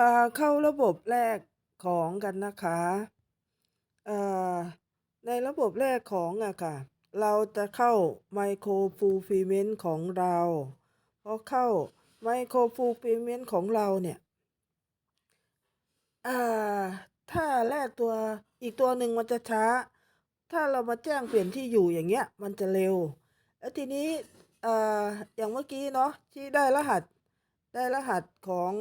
พาเข้าระบบแรกของกันนะคะเอ่อในระบบแรกของอะค่ะ เราจะเข้า Micro Fulfillment ของเราพอเข้า Micro Fulfillment ของเราเนี่ยอ่าถ้าแลกตัวอีกตัวหนึ่งมันจะช้า ถ้าเรามาแจ้งเปลี่ยนที่อยู่อย่างเงี้ย มันจะเร็ว แล้วทีนี้เอ่ออย่างเมื่อกี้เนาะที่ได้รหัสได้รหัสของ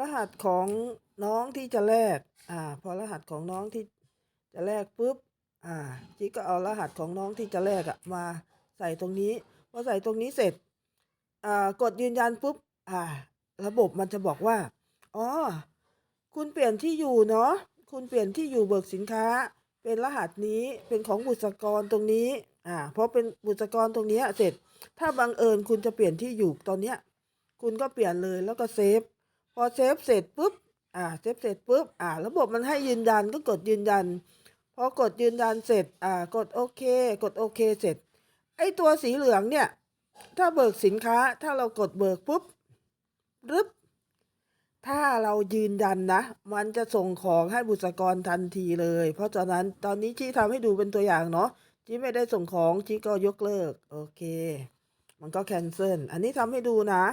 รหัสของน้องที่จะแลกอ่า พอรหัสของน้องที่จะแลกปุ๊บ อ่าจีก็เอารหัสของน้องที่จะแลกอะมาใส่ตรงนี้ พอใส่ตรงนี้เสร็จ อ่า กดยืนยันปุ๊บ อ่า ระบบมันจะบอกว่า อ๋อ คุณเปลี่ยนที่อยู่เนาะ คุณเปลี่ยนที่อยู่เบิกสินค้า เป็นรหัสนี้ เป็นของบุษกรตรงนี้ อ่า เพราะเป็นบุษกรตรงนี้เสร็จ ถ้าบังเอิญคุณจะเปลี่ยนที่อยู่ตอนเนี้ย คุณก็เปลี่ยนเลยแล้วก็เซฟ พอเซฟเสร็จปุ๊บ อ่า เซฟเสร็จปุ๊บ อ่า ระบบมันให้ยืนยันก็กดยืนยัน พอกดยืนยันเสร็จ อ่า กดโอเค กดโอเคเสร็จ ไอตัวสีเหลืองเนี่ย ถ้าเบิกสินค้า ถ้าเรากดเบิกปุ๊บรึบ ถ้าเรายืนยันนะ มันจะส่งของให้บุษกรทันทีเลย เพราะฉะนั้นตอนนี้ชี้ทำให้ดูเป็นตัวอย่างเนาะชี้ไม่ได้ส่งของชี้ก็ยกเลิก โอเค มันก็แคนเซิล อันนี้ทำให้ดูนะ